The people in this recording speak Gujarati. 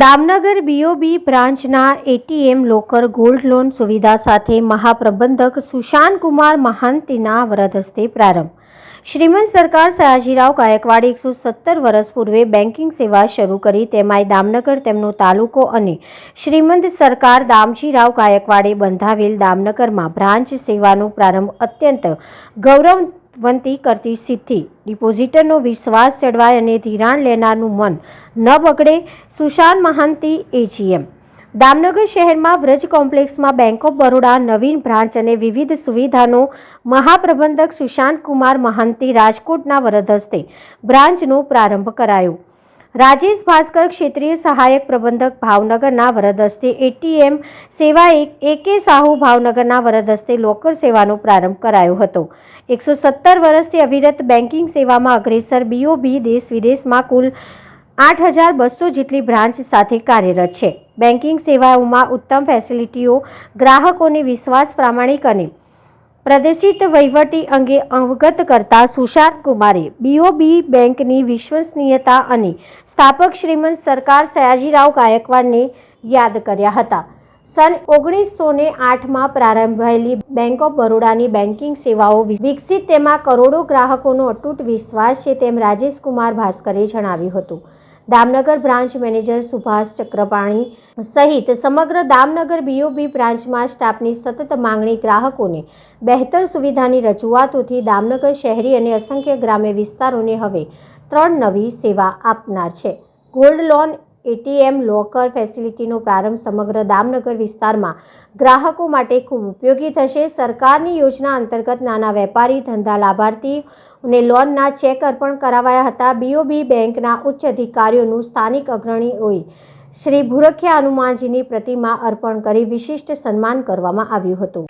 દામનગર બીઓબી બ્રાન્ચના એટીએમ લોકર ગોલ્ડ લોન સુવિધા સાથે મહાપ્રબંધક સુશાંત કુમાર મહાંતિના વ્રત હસ્તે પ્રારંભ. શ્રીમંત સરકાર સયાજીરાવ ગાયકવાડે એકસો સત્તર વર્ષ પૂર્વે બેન્કિંગ સેવા શરૂ કરી તેમાંય દામનગર તેમનો તાલુકો અને શ્રીમંત સરકાર દામજીરાવ ગાયકવાડે બંધાવેલ દામનગરમાં બ્રાન્ચ સેવાનો પ્રારંભ અત્યંત ગૌરવવંતી કરતી સિદ્ધિ. ડિપોઝિટરનો વિશ્વાસ ચડવાય અને ધિરાણ લેનારનું મન ન બગડે સુશાંત મહાંતિ એજીએમ. દામનગર શહેરમાં વ્રજ કોમ્પ્લેક્સમાં બેંક ઓફ બરોડા નવીન બ્રાન્ચ અને વિવિધ સુવિધાનો મહાપ્રબંધક સુશાંત કુમાર મહાંતી રાજકોટના વરદ હસ્તે બ્રાન્ચનો પ્રારંભ કરાયો. રાજેશ ભાસ્કર ક્ષેત્રીય સહાયક પ્રબંધક ભાવનગરના વરદ હસ્તે એટીએમ સેવા એક સાહુ ભાવનગરના વરદ હસ્તે લોકર સેવાનો પ્રારંભ કરાયો હતો. એકસો સત્તર વર્ષથી અવિરત બેન્કિંગ સેવામાં અગ્રેસર બીઓબી દેશ વિદેશમાં કુલ આઠ હજાર બસો જેટલી બ્રાન્ચ સાથે કાર્યરત છે. બેન્કિંગ સેવાઓમાં ઉત્તમ ફેસિલિટીઓ, ગ્રાહકોને વિશ્વાસ પ્રામાણિક અને પ્રાદેશિક વહીવટી અંગે અવગત કરતા સુશાંત કુમારે બીઓબી બેંકની વિશ્વસનીયતા અને સ્થાપક શ્રીમંત સરકાર સયાજીરાવ ગાયકવાડને યાદ કર્યા હતા. સન ઓગણીસો ને આઠમાં પ્રારંભાયેલી બેંક ઓફ બરોડાની બેન્કિંગ સેવાઓ વિકસિત તેમાં કરોડો ગ્રાહકોનો અતૂટ વિશ્વાસ છે તેમ રાજેશ કુમાર ભાસ્કરે જણાવ્યું હતું. દામનગર બ્રાન્ચ મેનેજર સુભાષ ચક્રપાણી સહિત સમગ્ર દામનગર બીઓબી બ્રાન્ચમાં સ્ટાફની સતત માંગણી ગ્રાહકોને બહેતર સુવિધાની રજૂઆતોથી દામનગર શહેરી અને અસંખ્ય ગ્રામ્ય વિસ્તારોને હવે ત્રણ નવી સેવા આપનાર છે. ગોલ્ડ લોન એટીએમ લોકર ફેસિલિટીનો પ્રારંભ સમગ્ર દામનગર વિસ્તારમાં ગ્રાહકો માટે ખૂબ ઉપયોગી થશે. સરકારની યોજના અંતર્ગત નાના વેપારી, ધંધા લાભાર્થી અને લોનના ચેક અર્પણ કરાવાયા હતા. બીઓબી બેંકના ઉચ્ચ અધિકારીઓનું સ્થાનિક અગ્રણીઓએ શ્રી ભૂરખિયા હનુમાનજીની પ્રતિમા અર્પણ કરી વિશિષ્ટ સન્માન કરવામાં આવ્યું હતું.